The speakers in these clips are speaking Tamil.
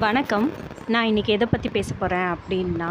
வணக்கம். நான் இன்றைக்கி எதை பற்றி பேச போகிறேன் அப்படின்னா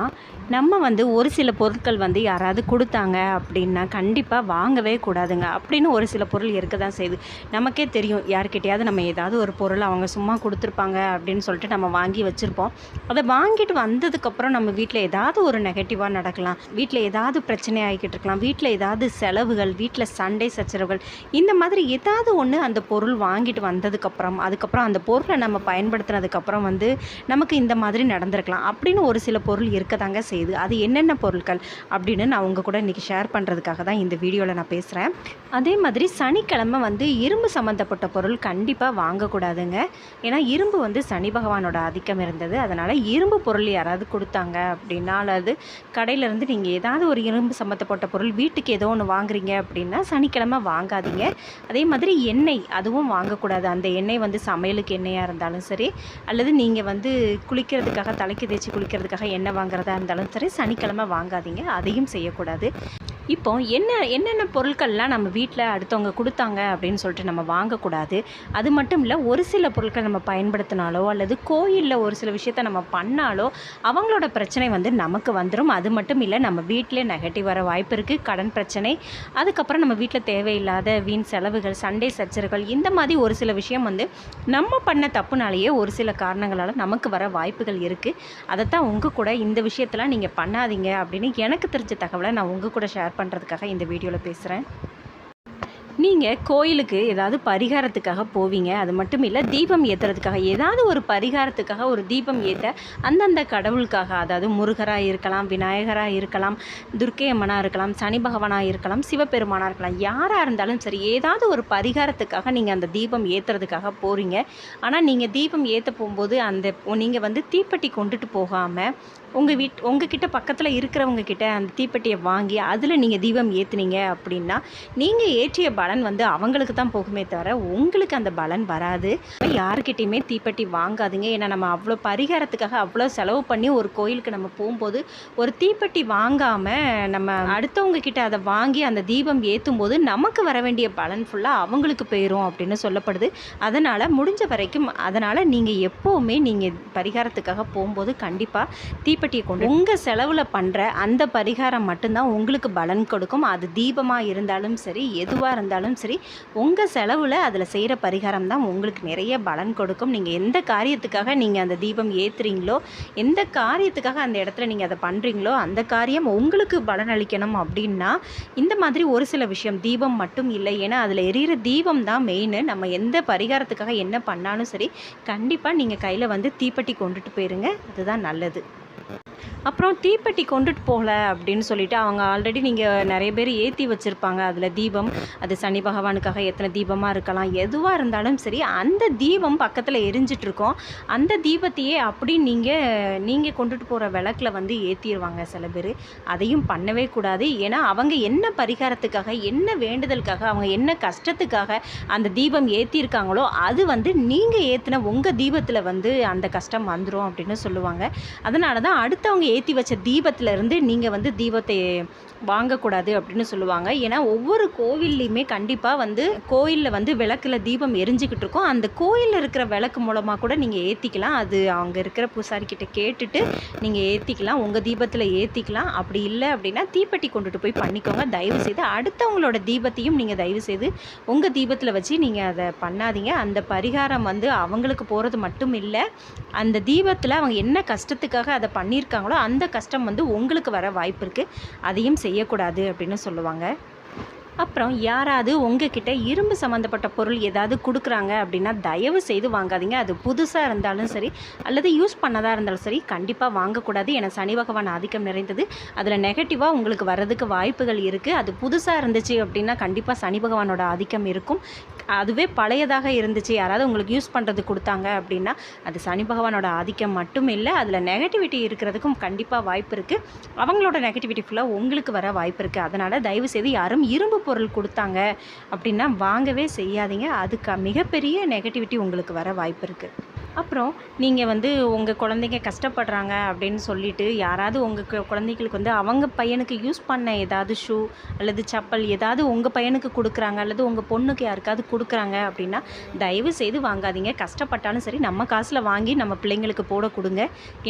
நம்ம வந்து ஒரு சில பொருட்கள் வந்து யாராவது கொடுத்தாங்க அப்படின்னா கண்டிப்பாக வாங்கவே கூடாதுங்க. அப்படின்னு ஒரு சில பொருள் இருக்க தான் செய்யுது. நமக்கே தெரியும் யார்கிட்டையாவது நம்ம ஏதாவது ஒரு பொருள் அவங்க சும்மா கொடுத்துருப்பாங்க அப்படின்னு சொல்லிட்டு நம்ம வாங்கி வச்சுருப்போம். அதை வாங்கிட்டு வந்ததுக்கப்புறம் நம்ம வீட்டில் ஏதாவது ஒரு நெகட்டிவாக நடக்கலாம். வீட்டில் ஏதாவது பிரச்சனை ஆகிக்கிட்டு இருக்கலாம். வீட்டில் ஏதாவது செலவுகள் வீட்டில் சண்டை சச்சரவுகள் இந்த மாதிரி ஏதாவது ஒன்று அந்த பொருள் வாங்கிட்டு வந்ததுக்கப்புறம் அதுக்கப்புறம் அந்த பொருளை நம்ம பயன்படுத்துனதுக்கப்புறம் வந்து நமக்கு இந்த மாதிரி மாதிரி நடந்திருக்கலாம். அப்படின்னு ஒரு சில பொருள் இருக்க தாங்க செய்யுது. அது என்னென்ன பொருட்கள் அப்படின்னு நான் உங்கள் கூட இன்றைக்கி ஷேர் பண்ணுறதுக்காக தான் இந்த வீடியோவில் நான் பேசுகிறேன் அதே மாதிரி சனிக்கிழமை வந்து இரும்பு சம்மந்தப்பட்ட பொருள் கண்டிப்பாக வாங்கக்கூடாதுங்க. ஏன்னா இரும்பு வந்து சனி பகவானோட ஆதிக்கம் இருந்தது. அதனால் இரும்பு பொருள் யாராவது கொடுத்தாங்க அப்படின்னா அல்லது கடையிலேருந்து நீங்கள் ஏதாவது ஒரு இரும்பு சம்மந்தப்பட்ட பொருள் வீட்டுக்கு ஏதோ ஒன்று வாங்குறீங்க அப்படின்னா சனிக்கிழமை வாங்காதீங்க. அதே மாதிரி எண்ணெய் அதுவும் வாங்கக்கூடாது. அந்த எண்ணெய் வந்து சமையலுக்கு எண்ணெயாக இருந்தாலும் சரி அல்லது நீங்கள் வந்து குளிக்க குளிக்கிறதுக்காக தலைக்கு தேய்ச்சி குளிக்கிறதுக்காக எண்ணெய் வாங்குறதா இருந்தாலும் சரி சனிக்கிழமை வாங்காதீங்க. அதையும் செய்யக்கூடாது. இப்போ என்ன என்னென்ன பொருட்கள்லாம் நம்ம வீட்டில் அடுத்தவங்க கொடுத்தாங்க அப்படின்னு சொல்லிட்டு நம்ம வாங்கக்கூடாது. அது மட்டும் இல்லை ஒரு சில பொருட்கள் நம்ம பயன்படுத்தினாலோ அல்லது கோயிலில் ஒரு சில விஷயத்த நம்ம பண்ணாலோ அவங்களோட பிரச்சனை வந்து நமக்கு வந்துடும் அது மட்டும் இல்லை நம்ம வீட்டிலே நெகட்டிவ் வர வாய்ப்பு இருக்குது கடன் பிரச்சனை அதுக்கப்புறம் நம்ம வீட்டில் தேவையில்லாத வீண் செலவுகள் சண்டை சர்ச்சர்கள் இந்த மாதிரி ஒரு சில விஷயம் வந்து நம்ம பண்ண தப்புனாலேயே ஒரு சில காரணங்களால் நமக்கு வர வாய்ப்பு வாய்ப்புகள் இருக்குது அதைத்தான் உங்கள் கூட இந்த விஷயத்தெல்லாம் நீங்கள் பண்ணாதீங்க அப்படின்னு எனக்கு தெரிஞ்ச தகவலை நான் உங்கள் கூட ஷேர் பண்ணுறதுக்காக இந்த வீடியோவில் பேசுகிறேன் நீங்கள் கோயிலுக்கு ஏதாவது பரிகாரத்துக்காக போவீங்க அது மட்டும் இல்லை தீபம் ஏற்றுறதுக்காக ஏதாவது ஒரு பரிகாரத்துக்காக ஒரு தீபம் ஏற்ற அந்தந்த கடவுளுக்காக அதாவது முருகராக இருக்கலாம் விநாயகராக இருக்கலாம் துர்க்கை அம்மனாக இருக்கலாம் சனி பகவானாக இருக்கலாம் சிவபெருமானாக இருக்கலாம் யாராக இருந்தாலும் சரி ஏதாவது ஒரு பரிகாரத்துக்காக நீங்கள் அந்த தீபம் ஏற்றுறதுக்காக போகிறீங்க ஆனால் நீங்கள் தீபம் ஏற்ற போகும்போது அந்த நீங்கள் வந்து தீப்பெட்டி கொண்டுட்டு போகாமல் உங்கள் வீட் உங்ககிட்ட பக்கத்தில் இருக்கிறவங்க கிட்ட அந்த தீப்பெட்டியை வாங்கி அதில் நீங்கள் தீபம் ஏற்றுனீங்க அப்படின்னா நீங்கள் ஏற்றிய பலன் வந்து அவங்களுக்கு தான் போகுமே தவிர உங்களுக்கு அந்த பலன் வராது. யாருக்கிட்டையுமே தீப்பெட்டி வாங்காதுங்க. ஏன்னா நம்ம அவ்வளோ பரிகாரத்துக்காக அவ்வளோ செலவு பண்ணி ஒரு கோயிலுக்கு நம்ம போகும்போது ஒரு தீப்பெட்டி வாங்காமல் நம்ம அடுத்தவங்க கிட்ட அதை வாங்கி அந்த தீபம் ஏற்றும் போது நமக்கு வர வேண்டிய பலன் ஃபுல்லாக அவங்களுக்கு போயிடும் அப்படின்னு சொல்லப்படுது. அதனால் முடிஞ்ச வரைக்கும் அதனால் நீங்கள் எப்போவுமே நீங்கள் பரிகாரத்துக்காக போகும்போது கண்டிப்பாக தீப்பெட்டியை கொண்டு உங்கள் செலவில் பண்ணுற அந்த பரிகாரம் மட்டும்தான் உங்களுக்கு பலன் கொடுக்கும். அது தீபமாக இருந்தாலும் சரி எதுவாக இருந்தாலும் சரி உங்கள் செலவில் அதில் செய்கிற பரிகாரம் தான் உங்களுக்கு நிறைய பலன் கொடுக்கும். நீங்கள் எந்த காரியத்துக்காக நீங்கள் அந்த தீபம் ஏற்றுறீங்களோ எந்த காரியத்துக்காக அந்த இடத்துல நீங்கள் அதை பண்ணுறீங்களோ அந்த காரியம் உங்களுக்கு பலன் அளிக்கணும் அப்படின்னா இந்த மாதிரி ஒரு சில விஷயம் தீபம் மட்டும் இல்லை. ஏன்னா அதில் எரியிற தீபம் தான் மெயின் நம்ம எந்த பரிகாரத்துக்காக என்ன பண்ணாலும் சரி கண்டிப்பாக நீங்கள் கையில் வந்து தீப்பெட்டி கொண்டுட்டு போயிருங்க. அதுதான் நல்லது. அப்புறம் தீப்பெட்டி கொண்டுட்டு போகல அப்படின்னு சொல்லிட்டு அவங்க ஆல்ரெடி நீங்கள் நிறைய பேர் ஏற்றி வச்சுருப்பாங்க. அதில் தீபம் அது சனி பகவானுக்காக எத்தனை தீபமாக இருக்கலாம் எதுவாக இருந்தாலும் சரி அந்த தீபம் பக்கத்தில் எரிஞ்சிட்ருக்கோம் அந்த தீபத்தையே அப்படி நீங்கள் நீங்கள் கொண்டுட்டு போகிற விளக்கில் வந்து ஏற்றிடுவாங்க சில பேர். அதையும் பண்ணவே கூடாது. ஏன்னா அவங்க என்ன பரிகாரத்துக்காக என்ன வேண்டுதலுக்காக அவங்க என்ன கஷ்டத்துக்காக அந்த தீபம் ஏற்றிருக்காங்களோ அது வந்து நீங்கள் ஏற்றின உங்கள் தீபத்தில் வந்து அந்த கஷ்டம் வந்துடும் அப்படின்னு சொல்லுவாங்க. அதனால தான் அடுத்தவங்க ஏற்றி வச்ச தீபத்திலேருந்து நீங்கள் வந்து தீபத்தை வாங்கக்கூடாது அப்படின்னு சொல்லுவாங்க. ஏன்னா ஒவ்வொரு கோவில்லையுமே கண்டிப்பாக வந்து கோயிலில் வந்து விளக்கில் தீபம் எரிஞ்சுக்கிட்டு இருக்கும். அந்த கோயிலில் இருக்கிற விளக்கு மூலமாக கூட நீங்கள் ஏற்றிக்கலாம் அது அங்கே இருக்கிற பூசாரிக்கிட்ட கேட்டுட்டு நீங்கள் ஏற்றிக்கலாம் உங்கள் தீபத்தில் ஏற்றிக்கலாம் அப்படி இல்லை அப்படின்னா தீப்பெட்டி கொண்டுட்டு போய் பண்ணிக்கோங்க. தயவு செய்து அடுத்தவங்களோட தீபத்தையும் நீங்கள் தயவு செய்து உங்கள் தீபத்தில் வச்சு நீங்கள் அதை பண்ணாதீங்க. அந்த பரிகாரம் வந்து அவங்களுக்கு போகிறது மட்டும் இல்லை. அந்த தீபத்தில் அவங்க என்ன கஷ்டத்துக்காக அதை பண்ணியிருக்காங்களோ அந்த கஷ்டம் வந்து உங்களுக்கு வர வாய்ப்பு இருக்குது அதையும் செய்யக்கூடாது அப்படின்னு சொல்லுவாங்க. அப்புறம் யாராவது உங்ககிட்ட இரும்பு சம்மந்தப்பட்ட பொருள் ஏதாவது கொடுக்குறாங்க அப்படின்னா தயவு செய்து வாங்காதீங்க. அது புதுசாக இருந்தாலும் சரி அல்லது யூஸ் பண்ணதாக இருந்தாலும் சரி கண்டிப்பாக வாங்கக்கூடாது. என சனி பகவான் ஆதிக்கம் நிறைந்தது. அதில் நெகட்டிவாக உங்களுக்கு வர்றதுக்கு வாய்ப்புகள் இருக்குது அது புதுசாக இருந்துச்சு அப்படின்னா கண்டிப்பாக சனி பகவானோட ஆதிக்கம் இருக்கும். அதுவே பழையதாக இருந்துச்சு. யாராவது உங்களுக்கு யூஸ் பண்ணுறது கொடுத்தாங்க அப்படின்னா அது சனி பகவானோட ஆதிக்கம் மட்டும் இல்லை அதில் நெகட்டிவிட்டி இருக்கிறதுக்கும் கண்டிப்பாக வாய்ப்பு இருக்குது அவங்களோட நெகட்டிவிட்டி ஃபுல்லாக உங்களுக்கு வர வாய்ப்பு இருக்குது அதனால் தயவு செய்து யாரும் இரும்பு பொருள் கொடுத்தாங்க அப்படின்னா வாங்கவே செய்யாதீங்க. அதுக்கு மிகப்பெரிய நெகட்டிவிட்டி உங்களுக்கு வர வாய்ப்பு இருக்குது அப்புறம் நீங்கள் வந்து உங்கள் குழந்தைங்க கஷ்டப்படுறாங்க அப்படின்னு சொல்லிட்டு யாராவது உங்கள் குழந்தைங்களுக்கு குழந்தைகளுக்கு வந்து அவங்க பையனுக்கு யூஸ் பண்ண ஏதாவது ஷூ அல்லது செப்பல் ஏதாவது உங்கள் பையனுக்கு கொடுக்குறாங்க அல்லது உங்கள் பொண்ணுக்கு யாருக்காவது கொடுக்குறாங்க அப்படின்னா தயவு செய்து வாங்காதீங்க. கஷ்டப்பட்டாலும் சரி நம்ம காசில் வாங்கி நம்ம பிள்ளைங்களுக்கு போட கொடுங்க.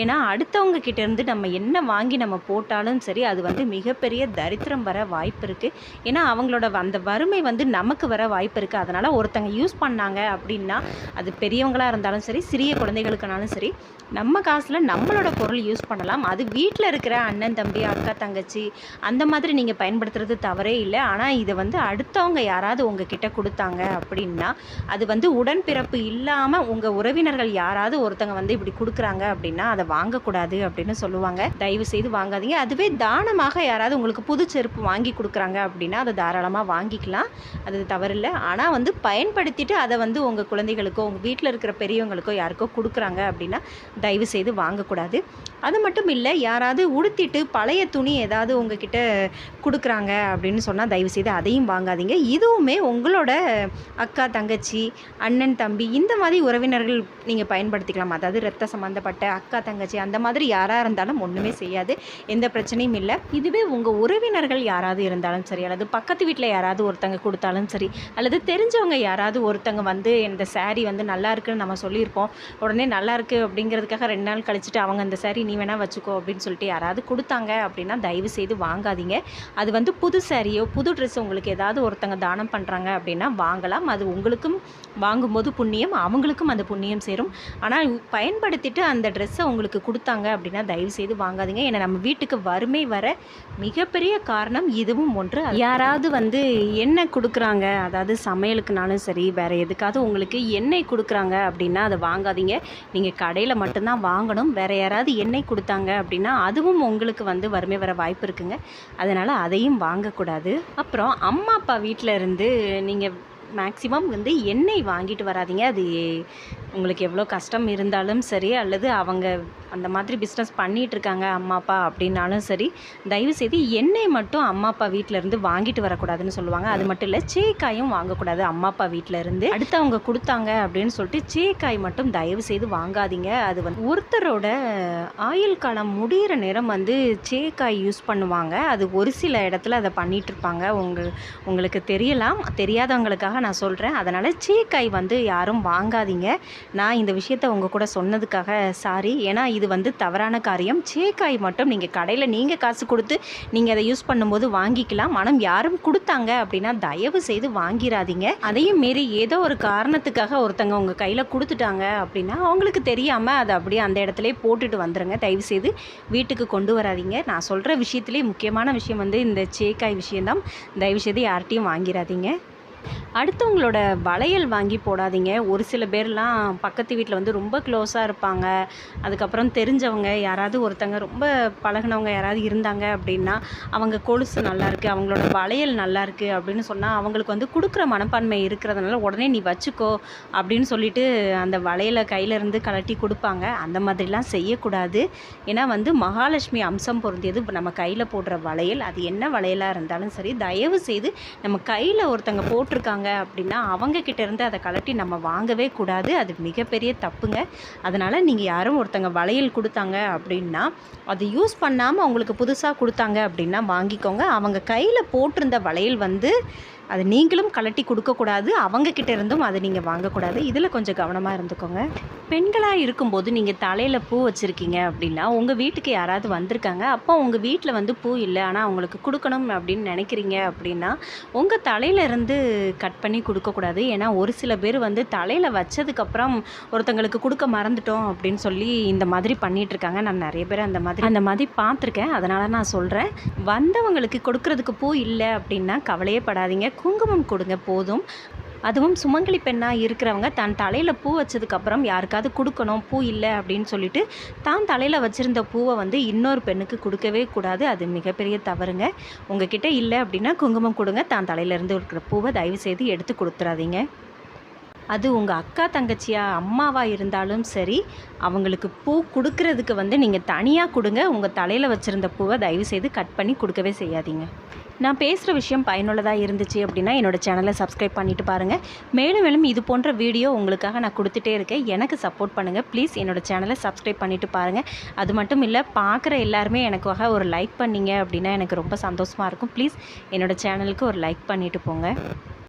ஏன்னா அடுத்தவங்க கிட்டேருந்து நம்ம என்ன வாங்கி நம்ம போட்டாலும் சரி அது வந்து மிகப்பெரிய தரித்திரம் வர வாய்ப்பு இருக்குது ஏன்னா அவங்களோட அந்த வறுமை வந்து நமக்கு வர வாய்ப்பு இருக்குது அதனால் ஒருத்தங்க யூஸ் பண்ணாங்க அப்படின்னா அது பெரியவங்களாக இருந்தாலும் சரி சிறிய குழந்தைகளுக்குனாலும் சரி நம்ம காசில் நம்மளோட பொருள் யூஸ் பண்ணலாம். அது வீட்டில் இருக்கிற அண்ணன் தம்பி அக்கா தங்கச்சி அந்த மாதிரி நீங்கள் பயன்படுத்துறது தவறே இல்லை. ஆனால் இதை வந்து அடுத்தவங்க யாராவது உங்ககிட்ட கொடுத்தாங்க அப்படின்னா அது வந்து உடன்பிறப்பு இல்லாமல் உங்கள் உறவினர்கள் யாராவது ஒருத்தங்க வந்து இப்படி கொடுக்குறாங்க அப்படின்னா அதை வாங்கக்கூடாது அப்படின்னு சொல்லுவாங்க. தயவு செய்து வாங்காதீங்க. அதுவே தானமாக யாராவது உங்களுக்கு புது செருப்பு வாங்கி கொடுக்குறாங்க அப்படின்னா அதை தாராளமாக வாங்கிக்கலாம். அது தவறில்லை. ஆனால் வந்து பயன்படுத்திட்டு அதை வந்து உங்கள் குழந்தைகளுக்கோ உங்கள் வீட்டில் இருக்கிற பெரியவங்களுக்கோ யாருக்கோ கொடுக்குறாங்க அப்படின்னா தயவு செய்து வாங்கக்கூடாது. அது மட்டும் இல்லை யாராவது உடுத்திட்டு பழைய துணி ஏதாவது உங்ககிட்ட கொடுக்குறாங்க அப்படின்னு சொன்னால் தயவு செய்து அதையும் வாங்காதீங்க. இதுவுமே உங்களோட அக்கா தங்கச்சி அண்ணன் தம்பி இந்த மாதிரி உறவினர்கள் நீங்கள் பயன்படுத்திக்கலாம். அதாவது ரத்த சம்மந்தப்பட்ட அக்கா தங்கச்சி அந்த மாதிரி யாராக இருந்தாலும் ஒன்றுமே செய்யாது. எந்த பிரச்சனையும் இல்லை. இதுவே உங்கள் உறவினர்கள் யாராவது இருந்தாலும் சரி அல்லது பக்கத்து வீட்டில் யாராவது ஒருத்தங்க கொடுத்தாலும் சரி அல்லது தெரிஞ்சவங்க யாராவது ஒருத்தங்க வந்து இந்த சாரீ வந்து நல்லா இருக்குன்னு நம்ம சொல்லியிருப்போம். உடனே நல்லாயிருக்கு அப்படிங்கிறதுக்காக ரெண்டு நாள் கழிச்சுட்டு அவங்க அந்த சாரீ நீ வேணால் வச்சுக்கோ அப்படின்னு சொல்லிட்டு யாராவது கொடுத்தாங்க அப்படின்னா தயவு செய்து வாங்காதீங்க. அது வந்து புது சாரியோ புது ட்ரெஸ் உங்களுக்கு ஏதாவது ஒருத்தங்க தானம் பண்ணுறாங்க அப்படின்னா வாங்கலாம். அது உங்களுக்கும் வாங்கும்போது புண்ணியம் அவங்களுக்கும் அந்த புண்ணியம் சேரும். ஆனால் பயன்படுத்திட்டு அந்த ட்ரெஸ்ஸை உங்களுக்கு கொடுத்தாங்க அப்படின்னா தயவு செய்து வாங்காதீங்க. ஏன்னா நம்ம வீட்டுக்கு வறுமை வர மிகப்பெரிய காரணம் இதுவும் ஒன்று. யாராவது வந்து எண்ணெய் கொடுக்குறாங்க. அதாவது சமையலுக்குனாலும் சரி வேறு எதுக்காவது உங்களுக்கு எண்ணெய் கொடுக்குறாங்க அப்படின்னா அதை வாங்காதீங்க. நீங்கள் கடையில் மட்டும்தான் வாங்கணும். வேறு யாராவது எண்ணெய் கொடுத்தாங்க அப்படின்னா அதுவும் உங்களுக்கு வந்து வறுமை வர வாய்ப்பு இருக்குங்க. அதனால் அதையும் வாங்கக்கூடாது. அப்புறம் அம்மா அப்பா வீட்டில் இருந்து நீங்கள் மேக்ஸிமம் வந்து எண்ணெய் வாங்கிட்டு வராதீங்க. அது உங்களுக்கு எவ்வளோ கஷ்டம் இருந்தாலும் சரி அல்லது அவங்க அந்த மாதிரி பிஸ்னஸ் பண்ணிகிட்டு இருக்காங்க அம்மா அப்பா அப்படின்னாலும் சரி தயவு செய்து எண்ணெய் மட்டும் அம்மா அப்பா வீட்டில் இருந்து வாங்கிட்டு வரக்கூடாதுன்னு சொல்லுவாங்க. அது மட்டும் இல்லை சேக்காயும் வாங்கக்கூடாது. அம்மா அப்பா வீட்டில் இருந்து அடுத்தவங்க கொடுத்தாங்க அப்படின்னு சொல்லிட்டு சேக்காய் மட்டும் தயவு செய்து வாங்காதீங்க. அது வந்து ஒருத்தரோட ஆயுள் காலம் முடியிற நேரம் வந்து சேக்காய் யூஸ் பண்ணுவாங்க. அது ஒரு சில இடத்துல அதை பண்ணிட்டு இருப்பாங்க உங்க உங்களுக்கு தெரியலாம். தெரியாதவங்களுக்காக நான் சொல்கிறேன் அதனால் சீக்காய் வந்து யாரும் வாங்காதீங்க. நான் இந்த விஷயத்த உங்கள் கூட சொன்னதுக்காக சாரி. ஏன்னா இது வந்து தவறான காரியம். சேக்காய் மட்டும் நீங்கள் கடையில் நீங்கள் காசு கொடுத்து நீங்கள் அதை யூஸ் பண்ணும்போது வாங்கிக்கலாம். ஆனால் யாரும் கொடுத்தாங்க அப்படின்னா தயவு செய்து வாங்கிடாதீங்க அதையும் மீறி ஏதோ ஒரு காரணத்துக்காக ஒருத்தங்க உங்கள் கையில் கொடுத்துட்டாங்க அப்படின்னா அவங்களுக்கு தெரியாமல் அதை அப்படியே அந்த இடத்துல போட்டுட்டு வந்துடுங்க தயவுசெய்து வீட்டுக்கு கொண்டு வராதீங்க. நான் சொல்கிற விஷயத்துலேயே முக்கியமான விஷயம் வந்து இந்த சேக்காய் விஷயம்தான். தயவு செய்து யார்கிட்டையும் வாங்கிடாதீங்க அடுத்தவங்களோட வளையல் வாங்கி போடாதீங்க. ஒரு சில பேர்லாம் பக்கத்து வீட்டில் வந்து ரொம்ப க்ளோஸாக இருப்பாங்க. அதுக்கப்புறம் தெரிஞ்சவங்க யாராவது ஒருத்தங்க ரொம்ப பழகுனவங்க யாராவது இருந்தாங்க அப்படின்னா அவங்க கொலுசு நல்லாயிருக்கு அவங்களோட வளையல் நல்லாயிருக்கு அப்படின்னு சொன்னால் அவங்களுக்கு வந்து கொடுக்குற மனப்பான்மை இருக்கிறதுனால உடனே நீ வச்சுக்கோ அப்படின்னு சொல்லிட்டு அந்த வளையலை கையிலேருந்து கலட்டி கொடுப்பாங்க. அந்த மாதிரிலாம் செய்யக்கூடாது. ஏன்னா வந்து மகாலட்சுமி அம்சம் பொருந்தியது நம்ம கையில் போடுற வளையல். அது என்ன வளையலாக இருந்தாலும் சரி தயவு செய்து நம்ம கையில் ஒருத்தங்க போட்டிருக்காங்க அப்படின்னா அவங்கக்கிட்ட இருந்து அதை கலட்டி நம்ம வாங்கவே கூடாது. அது மிகப்பெரிய தப்புங்க. அதனால் நீங்கள் யாரும் ஒருத்தங்க வளையல் கொடுத்தாங்க அப்படின்னா அது யூஸ் பண்ணாமல் அவங்களுக்கு புதுசாக கொடுத்தாங்க அப்படின்னா வாங்கிக்கோங்க. அவங்க கையில் போட்டிருந்த வளையல் வந்து அது நீங்களும் கலட்டி கொடுக்கக்கூடாது அவங்கக்கிட்ட இருந்தும் அதை நீங்கள் வாங்கக்கூடாது இதில் கொஞ்சம் கவனமாக இருந்துக்கோங்க. பெண்களாக இருக்கும்போது நீங்கள் தலையில் பூ வச்சுருக்கீங்க அப்படின்னா உங்கள் வீட்டுக்கு யாராவது வந்திருக்காங்க. அப்போ உங்கள் வீட்டில் வந்து பூ இல்லை. ஆனால் அவங்களுக்கு கொடுக்கணும் அப்படின்னு நினைக்கிறீங்க அப்படின்னா உங்கள் தலையிலேருந்து கட் பண்ணி கொடுக்கக்கூடாது ஏன்னா ஒரு சில பேர் வந்து தலையில் வச்சதுக்கப்புறம் ஒருத்தங்களுக்கு கொடுக்க மறந்துட்டோம் அப்படின்னு சொல்லி இந்த மாதிரி பண்ணிகிட்ருக்காங்க நான் நிறைய பேர் அந்த மாதிரி அந்த மாதிரி பார்த்துருக்கேன். அதனால் நான் சொல்கிறேன் வந்தவங்களுக்கு கொடுக்கறதுக்கு பூ இல்லை அப்படின்னா கவலையே படாதீங்க. குங்குமம் கொடுங்க போதும். அதுவும் சுமங்கலி பெண்ணாக இருக்கிறவங்க தன் தலையில் பூ வச்சதுக்கப்புறம் யாருக்காவது கொடுக்கணும் பூ இல்லை அப்படின்னு சொல்லிட்டு தான் தலையில் வச்சுருந்த பூவை வந்து இன்னொரு பெண்ணுக்கு கொடுக்கவே கூடாது. அது மிகப்பெரிய தவறுங்க. உங்ககிட்ட இல்லை அப்படின்னா குங்குமம் கொடுங்க. தான் தலையிலேருந்து இருக்கிற பூவை தயவு செய்து எடுத்து கொடுத்துறாதீங்க. அது உங்கள் அக்கா தங்கச்சியாக அம்மாவாக இருந்தாலும் சரி அவங்களுக்கு பூ கொடுக்கறதுக்கு வந்து நீங்கள் தனியாக கொடுங்க. உங்கள் தலையில் வச்சுருந்த பூவை தயவு செய்து கட் பண்ணி கொடுக்கவே செய்யாதீங்க. நான் பேசுகிற விஷயம் பயனுள்ளதாக இருந்துச்சு அப்படின்னா என்னோடய சேனலை சப்ஸ்கிரைப் பண்ணிட்டு பாருங்கள் மேலும் மேலும் இது போன்ற வீடியோ உங்களுக்காக நான் கொடுத்துட்டே இருக்கேன். எனக்கு சப்போர்ட் பண்ணுங்கள் ப்ளீஸ் என்னோடய சேனலை சப்ஸ்கிரைப் பண்ணிவிட்டு பாருங்கள் அது மட்டும் இல்லை பார்க்குற எல்லாருமே எனக்காக ஒரு லைக் பண்ணீங்க அப்படின்னா எனக்கு ரொம்ப சந்தோஷமாக இருக்கும். ப்ளீஸ் என்னோடய சேனலுக்கு ஒரு லைக் பண்ணிவிட்டு போங்க.